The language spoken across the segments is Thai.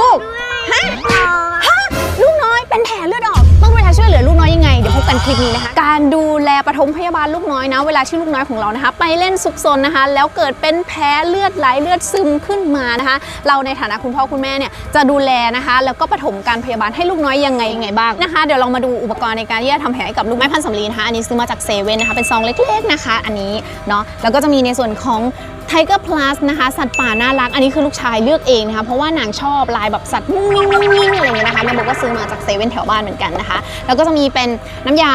ลูก ฮะ ฮะ ลูกน้อยเป็นแผลเลือดออก ต้องเวลาช่วยเหลือลูกน้อยยังไง เดี๋ยวพบกันคลิปนี้นะคะ การดูแลปฐมพยาบาลลูกน้อยนะ เวลาที่ลูกน้อยของเรานะคะ ไปเล่นซุกซนนะคะ แล้วเกิดเป็นแผลเลือดไหลเลือดซึมขึ้นมานะคะ เราในฐานะคุณพ่อคุณแม่เนี่ยจะดูแลนะคะ แล้วก็ปฐมการพยาบาลให้ลูกน้อยยังไงยังไงบ้างนะคะ เดี๋ยวเรามาดูอุปกรณ์ในการที่จะทำแผลให้กับลูกไม้พันสำลีนะคะ อันนี้ซื้อมาจากเซเว่นนะคะ เป็นซองเล็กๆนะคะ อันนี้เนาะ แล้วก็จะมีในส่วนของ ไทเกอร์พลัสนะคะสัตว์ป่าน่ารัก อันนี้คือลูกชายเลือกเองนะคะ เพราะว่านางชอบลายแบบสัตว์มุ้งมิ้งมุ้งมิ้งอะไรอย่างเงี้ยนะคะแม่บอกว่าซื้อมาจากเซเว่นแถวบ้านเหมือนกันนะคะ แล้วก็จะมีเป็นน้ำยา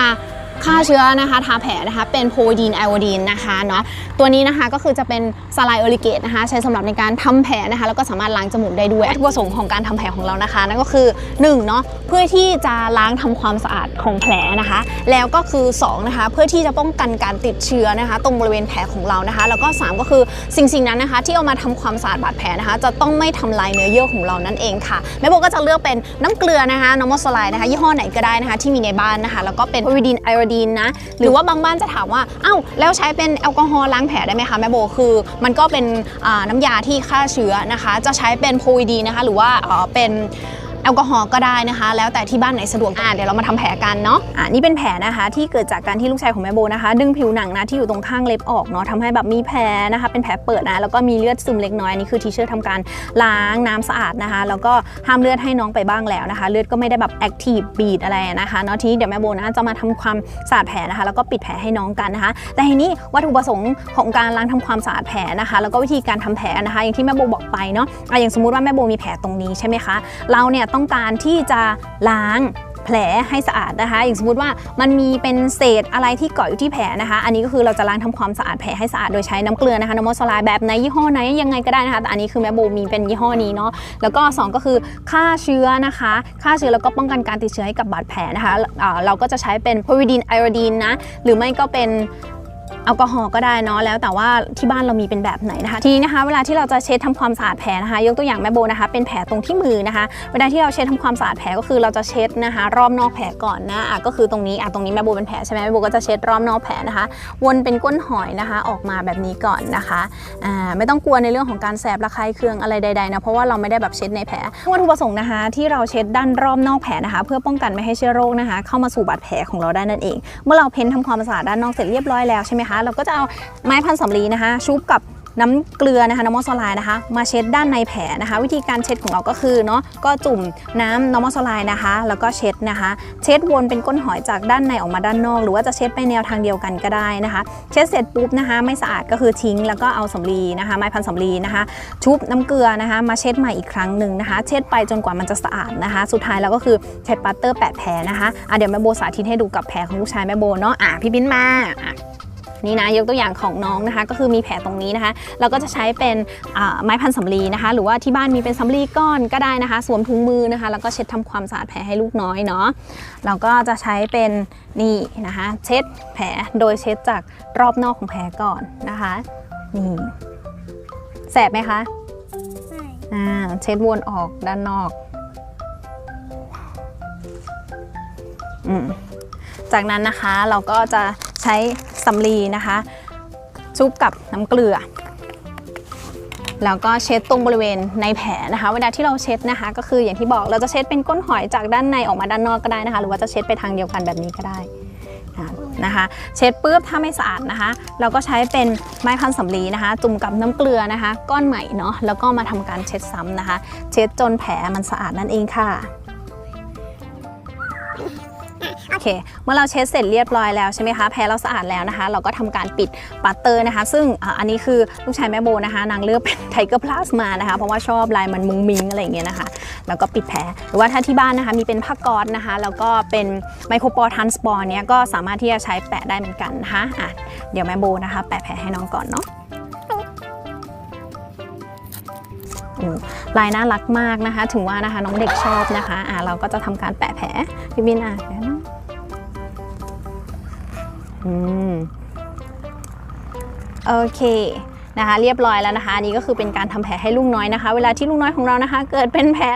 ฆ่าเชื้อนะคะทาแผลนะคะเป็นโพดีนไอโอดีนนะคะเนาะตัวนี้นะคะก็คือจะเป็นสไลด์เอริเกตนะคะใช้สำหรับในการทำแผลนะคะแล้วก็สามารถล้างจมูกได้ด้วยวัตถุประสงค์ของการทำแผลของเรานะคะ นั่นก็คือ1เนาะเพื่อที่จะล้างทำความสะอาดของแผลนะคะ แล้วก็คือ2นะคะเพื่อที่จะป้องกันการติดเชื้อนะคะ ตรงบริเวณแผลของเรานะคะ แล้วก็ 3 ก็คือสิ่งสิ่งนั้นนะคะ ที่เอามาทำความสะอาดบาดแผลนะคะ จะต้องไม่ทำลายเนื้อเยื่อของเรานั่นเองค่ะแม่โบก็จะเลือกเป็นน้ำเกลือนะคะนอร์มอสไลด์นะคะยี่ห้อไหนก็ได้นะคะที่มีในบ้านนะคะแล้วก็เป็นโพวิดีนไอโอดีนนะ หรือว่าบางบ้านจะถามว่าเอ้าแล้วใช้เป็นแอลกอฮอล์ล้างแผลได้ไหมคะแม่โบคือ มันก็เป็นน้ำยาที่ฆ่าเชื้อนะคะ จะใช้เป็นโพวิดีนนะคะ หรือว่าเอ่อเป็น อลกอฮอล์ก็ได้นะคะ แล้วแต่ที่บ้านไหนสะดวกอะเดี๋ยวเรามาทำแผลกันเนาะอะนี่เป็นแผลนะคะ ที่เกิดจากการที่ลูกชายของแม่โบนะคะ ดึงผิวหนังนะที่อยู่ตรงข้างเล็บออกเนาะทำให้แบบมีแผลนะคะ เป็นแผลเปิดนะแล้วก็มีเลือดซึมเล็กน้อยอันนี่คือทีเชอร์ทำการล้างน้ำสะอาดนะคะ แล้วก็ห้ามเลือดให้น้องไปบ้างแล้วนะคะ เลือดก็ไม่ได้แบบแอคทีฟบีดอะไรนะคะเนาะทีนี้เดี๋ยวแม่โบนะจะมาทำความสะอาดแผลนะคะ แล้วก็ปิดแผลให้น้องกันนะคะ แต่ทีนี้วัตถุประสงค์ของการล้างทำความสะอาดแผลนะคะ แล้วก็วิธีการทำแผลนะคะ อย่างที่แม่โบบอกไปเนาะอะอย่างสมมุติว่าแม่โบมีแผลตรงนี้ใช่ไหมคะเราเนี่ยต้้องการที่จะล้างแผลให้สะอาดนะคะ อย่างสมมติว่ามันมีเป็นเศษอะไรที่เกาะอยู่ที่แผลนะคะ อันนี้ก็คือเราจะล้างทำความสะอาดแผลให้สะอาดโดยใช้น้ำเกลือนะคะน้ำมอสลายแบบไหนยี่ห้อไหนยังไงก็ได้นะคะแต่อันนี้คือแม่โบมีเป็นยี่ห้อนี้เนาะแล้วก็ 2 ก็คือฆ่าเชื้อนะคะฆ่าเชื้อแล้วก็ป้องกันการติดเชื้อให้กับบาดแผลนะคะเราก็จะใช้เป็นพวิดีนไอโอดีนนะหรือไม่ก็เป็น แอลกอฮอล์ก็ได้เนาะแล้วแต่ว่าที่บ้านเรามีเป็นแบบไหนนะคะทีนะคะ เวลาที่เราจะเช็ดทำความสะอาดแผลนะคะ ยกตัวอย่างแม่โบนะคะ เป็นแผลตรงที่มือนะคะ เวลาที่เราเช็ดทำความสะอาดแผลก็คือเราจะเช็ดนะคะ รอบนอกแผลก่อนนะอะก็คือตรงนี้อะตรงนี้แม่โบเป็นแผลใช่ไหมแม่โบก็จะเช็ดรอบนอกแผลนะคะ วนเป็นก้นหอยนะคะ ออกมาแบบนี้ก่อนนะคะอ่าไม่ต้องกลัวในเรื่องของการแสบระคายเคืองอะไรใดๆนะเพราะว่าเราไม่ได้แบบเช็ดในแผลวัตถุประสงค์นะคะ ที่เราเช็ดด้านรอบนอกแผลนะคะ เพื่อป้องกันไม่ให้เชื้อโรคนะคะ เข้ามาสู่บาดแผลของเราได้นั่นเอง เมื่อเราเพ้นทำความสะอาดด้านนอกเสร็จเรียบร้อยแล้วใช่ไหมคะเราก็จะเอาไม้พันสำลีนะคะ ชุบกับน้ำเกลือนะคะน้ำมอสไลน์นะคะ มาเช็ดด้านในแผลนะคะ วิธีการเช็ดของเราก็คือเนาะก็จุ่มน้ำน้ำมอสไลน์นะคะ แล้วก็เช็ดนะคะ เช็ดวนเป็นก้นหอยจากด้านในออกมาด้านนอก หรือว่าจะเช็ดไปแนวทางเดียวกันก็ได้นะคะ เช็ดเสร็จปุ๊บนะคะ ไม่สะอาดก็คือทิ้งแล้วก็เอาสำลีนะคะ ไม้พันสำลีนะคะ ชุบน้ำเกลือนะคะ มาเช็ดใหม่อีกครั้งหนึ่งนะคะ เช็ดไปจนกว่ามันจะสะอาดนะคะ สุดท้ายแล้วก็คือใช้ปัตเตอร์แปะแผลนะคะอะเดี๋ยวแม่โบสาธิตให้ดูกับแผลของลูกชายแม่โบเนาะอะพี่บินมาอะ นี่นะยกตัวอย่างของน้องนะคะ ก็คือมีแผลตรงนี้นะคะ เราก็จะใช้เป็นอ่าไม้พันสำลีนะคะ หรือว่าที่บ้านมีเป็นสำลีก้อนก็ได้นะคะ สวมถุงมือนะคะ แล้วก็เช็ดทำความสะอาดแผลให้ลูกน้อยเนาะเราก็จะใช้เป็นนี่นะคะ เช็ดแผลโดยเช็ดจากรอบนอกของแผลก่อนนะคะนี่แสบไหมคะอ่าเช็ดวนออกด้านนอกอืมจากนั้นนะคะเราก็จะใช้ สำลีนะคะ ชุบกับน้ำเกลือ แล้วก็เช็ดตรงบริเวณในแผลนะคะ เวลาที่เราเช็ดนะคะ ก็คืออย่างที่บอกเราจะเช็ดเป็นก้นหอยจากด้านในออกมาด้านนอกก็ได้นะคะ หรือว่าจะเช็ดไปทางเดียวกันแบบนี้ก็ได้นะคะ เช็ดปุ๊บถ้าไม่สะอาดนะคะ เราก็ใช้เป็นไม้พันสำลีนะคะ จุ่มกับน้ำเกลือนะคะ ก้อนใหม่เนาะแล้วก็มาทำการเช็ดซ้ำนะคะ เช็ดจนแผลมันสะอาดนั่นเองค่ะ โอเค เมื่อเราเช็ดเสร็จเรียบร้อยแล้วใช่ไหมคะแผลเราสะอาดแล้วนะคะ เราก็ทำการปิดปัตเตอร์นะคะ ซึ่งอันนี้คือลูกชายแม่โบนะคะ นางเลือกเป็นไทเกอร์พลาสมานะคะ เพราะว่าชอบลายมันมุงมิงอะไรอย่างเงี้ยนะคะ แล้วก็ปิดแผลหรือว่าถ้าที่บ้านนะคะมีเป็นผ้าก๊อซนะคะ แล้วก็เป็นไมโครปอทันสปอร์เนี้ยก็สามารถที่จะใช้แปะได้เหมือนกันนะคะอะเดี๋ยวแม่โบนะคะ แปะแผลให้น้องก่อนเนาะลายน่ารักมากนะคะ ถึงว่านะคะน้องเด็กชอบนะคะอะเราก็จะทำการแปะแผลพี่บินอะเดี๋ยวนะ อืมโอเคนะคะ เรียบร้อยแล้วนะคะอันนี้ก็คือเป็นการทำแผลให้ลูกน้อยนะคะ เวลาที่ลูกน้อยของเรานะคะ เกิดเป็นแผล